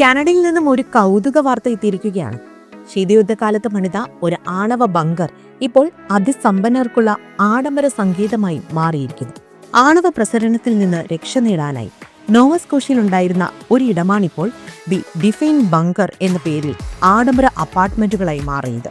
കാനഡയിൽ നിന്നും ഒരു കൗതുക വാർത്ത എത്തിയിരിക്കുകയാണ്. ശീതയുദ്ധകാലത്ത് പണിത ഒരു ആണവ ബങ്കർ ഇപ്പോൾ അതിസമ്പന്നർക്കുള്ള ആഡംബര സംഗീതമായി മാറിയിരിക്കുന്നു. ആണവ പ്രസരണത്തിൽ നിന്ന് രക്ഷ നേടാനായി നോവസ്കോഷ്യയിലുണ്ടായിരുന്ന ഒരു ഇടമാണിപ്പോൾ ദി ഡിഫൈൻ ബങ്കർ എന്ന പേരിൽ ആഡംബര അപ്പാർട്ട്മെന്റുകളായി മാറിയത്.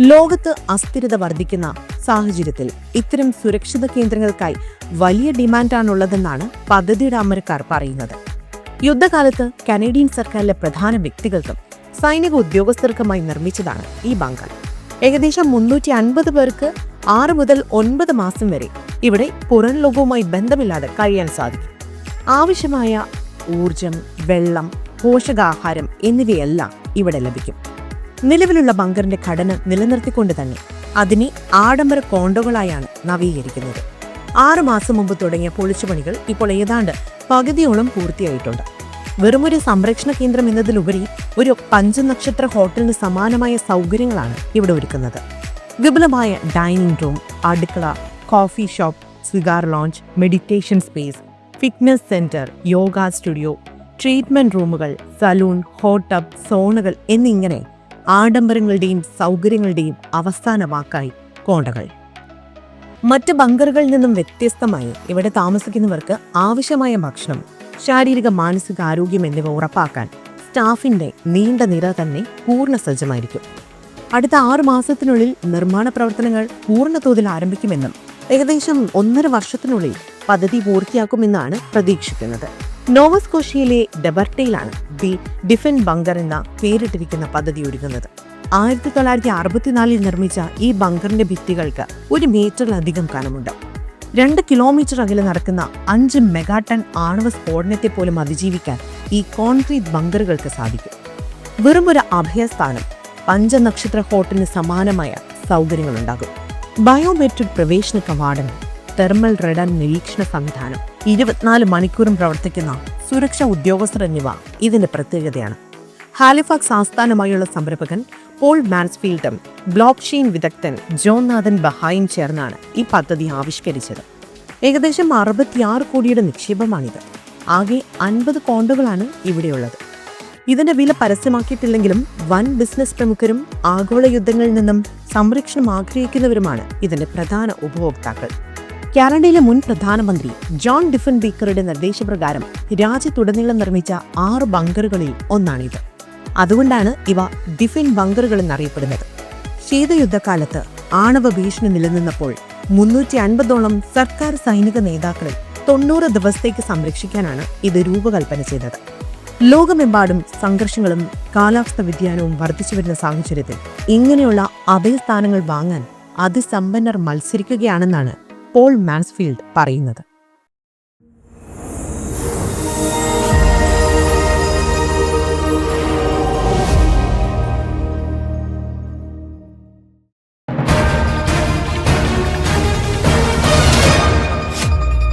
ലോകത്ത് അസ്ഥിരത വർദ്ധിക്കുന്ന സാഹചര്യത്തിൽ ഇത്തരം സുരക്ഷിത കേന്ദ്രങ്ങൾക്കായി വലിയ ഡിമാൻഡാണുള്ളതെന്നാണ് പദ്ധതിയുടെ അമരക്കാർ പറയുന്നത്. യുദ്ധകാലത്ത് കനേഡിയൻ സർക്കാരിലെ പ്രധാന വ്യക്തികൾക്കും സൈനിക ഉദ്യോഗസ്ഥർക്കുമായി നിർമ്മിച്ചതാണ് ഈ ബങ്കർ ഏകദേശം മുന്നൂറ്റി അൻപത് പേർക്ക് ആറ് മുതൽ ഒൻപത് മാസം വരെ ഇവിടെ പുറം ലോകവുമായി ബന്ധമില്ലാതെ കഴിയാൻ സാധിക്കും. ആവശ്യമായ ഊർജം വെള്ളം പോഷകാഹാരം എന്നിവയെല്ലാം ഇവിടെ ലഭിക്കും. നിലവിലുള്ള ബങ്കറിന്റെ ഘടന നിലനിർത്തിക്കൊണ്ട് തന്നെ അതിനെ ആഡംബര കോണ്ടോകളായാണ് നവീകരിക്കുന്നത്. ആറു മാസം മുമ്പ് തുടങ്ങിയ പൊളിച്ചുപണികൾ ഇപ്പോൾ ഏതാണ്ട് പകുതിയോളം പൂർത്തിയായിട്ടുണ്ട്. വെറുമൊരു സംരക്ഷണ കേന്ദ്രം എന്നതിലുപരി ഒരു പഞ്ചനക്ഷത്ര ഹോട്ടലിന് സമാനമായ സൗകര്യങ്ങളാണ് ഇവിടെ ഒരുക്കുന്നത്. വിപുലമായ ഡൈനിങ് റൂം അടുക്കള coffee shop cigar lounge meditation space fitness centre yoga studio treatment റൂമുകൾ സലൂൺ ഹോട്ടബ് സോണുകൾ എന്നിങ്ങനെ ആഡംബരങ്ങളുടെയും സൗകര്യങ്ങളുടെയും അവസാന വാക്കായി കോണ്ടകൾ. മറ്റ് ബങ്കറുകളിൽ നിന്നും വ്യത്യസ്തമായി ഇവിടെ താമസിക്കുന്നവർക്ക് ആവശ്യമായ ഭക്ഷണം ശാരീരിക മാനസിക ആരോഗ്യം എന്നിവ ഉറപ്പാക്കാൻ സ്റ്റാഫിന്റെ നീണ്ട നിര തന്നെ പൂർണ സജ്ജമായിരിക്കും. അടുത്ത ആറു മാസത്തിനുള്ളിൽ നിർമ്മാണ പ്രവർത്തനങ്ങൾ പൂർണ തോതിൽ ആരംഭിക്കുമെന്നും ഏകദേശം ഒന്നര വർഷത്തിനുള്ളിൽ പദ്ധതി പൂർത്തിയാക്കുമെന്നാണ് പ്രതീക്ഷിക്കുന്നത്. നോവസ്കോഷ്യയിലെ ഡെബർട്ടയിലാണ് ദി ഡിഫൻ ബങ്കർ എന്ന പേരിട്ടിരിക്കുന്ന പദ്ധതി ഒരുങ്ങുന്നത്. ആയിരത്തി തൊള്ളായിരത്തി അറുപത്തിനാലിൽ നിർമ്മിച്ച ഈ ബങ്കറിന്റെ ഭിത്തികൾക്ക് ഒരു മീറ്ററിലധികം കനമുണ്ട്. രണ്ട് കിലോമീറ്റർ അകലെ നടക്കുന്ന അഞ്ച് മെഗാടൺ ആണവ സ്ഫോടനത്തെ പോലും അതിജീവിക്കാൻ ഈ കോൺക്രീറ്റ് ബങ്കറുകൾക്ക് സാധിക്കും. വെറുമൊരു അഭയസ്ഥാനം പഞ്ചനക്ഷത്ര ഹോട്ടലിന് സമാനമായ സൗകര്യങ്ങളുണ്ടാകും. ബയോമെട്രിക് പ്രവേശന കവാടങ്ങൾ തെർമൽ റഡാർ നിരീക്ഷണ സംവിധാനം ഇരുപത്തിനാല് മണിക്കൂറും പ്രവർത്തിക്കുന്ന സുരക്ഷാ ഉദ്യോഗസ്ഥർ എന്നിവ ഇതിന്റെ പ്രത്യേകതയാണ്. ഹാലിഫാക്സ് ആസ്ഥാനമായുള്ള സംരംഭകൻ പോൾ മാൻസ്ഫീൽഡും ബ്ലോക്ക് ചെയിൻ വിദഗ്ധൻ ജോൺ നാഥൻ ബഹായും ചേർന്നാണ് ഈ പദ്ധതി ആവിഷ്കരിച്ചത്. ഏകദേശം അറുപത്തിയാറ് കോടിയുടെ നിക്ഷേപമാണിത്. ആകെ അൻപത് കോണ്ടുകളാണ് ഇവിടെയുള്ളത്. ഇതിന്റെ വില പരസ്യമാക്കിയിട്ടില്ലെങ്കിലും വൻ ബിസിനസ് പ്രമുഖരും ആഗോള യുദ്ധങ്ങളിൽ നിന്നും സംരക്ഷണം ആഗ്രഹിക്കുന്നവരുമാണ് ഇതിന്റെ പ്രധാന ഉപഭോക്താക്കൾ. കാനഡയിലെ മുൻ പ്രധാനമന്ത്രി ജോൺ ഡിഫൻ ബീക്കറുടെ നിർദ്ദേശപ്രകാരം രാജ്യത്തുടനീളം നിർമ്മിച്ച ആറ് ബങ്കറുകളിൽ ഒന്നാണിത്. അതുകൊണ്ടാണ് ഇവ ഡിഫിൻ ബങ്കറുകൾ എന്നറിയപ്പെടുന്നത്. ശീതയുദ്ധകാലത്ത് ആണവ ഭീഷണി നിലനിന്നപ്പോൾ മുന്നൂറ്റി അൻപതോളം സർക്കാർ സൈനിക നേതാക്കളെ തൊണ്ണൂറ് ദിവസത്തേക്ക് സംരക്ഷിക്കാനാണ് ഇത് രൂപകൽപ്പന ചെയ്തത്. ലോകമെമ്പാടും സംഘർഷങ്ങളും കാലാവസ്ഥ വ്യതിയാനവും വർദ്ധിച്ചു വരുന്ന സാഹചര്യത്തിൽ ഇങ്ങനെയുള്ള അഭയസ്ഥാനങ്ങൾ വാങ്ങാൻ അതിസമ്പന്നർ മത്സരിക്കുകയാണെന്നാണ് പോൾ മാൻസ്ഫീൽഡ് പറയുന്നത്.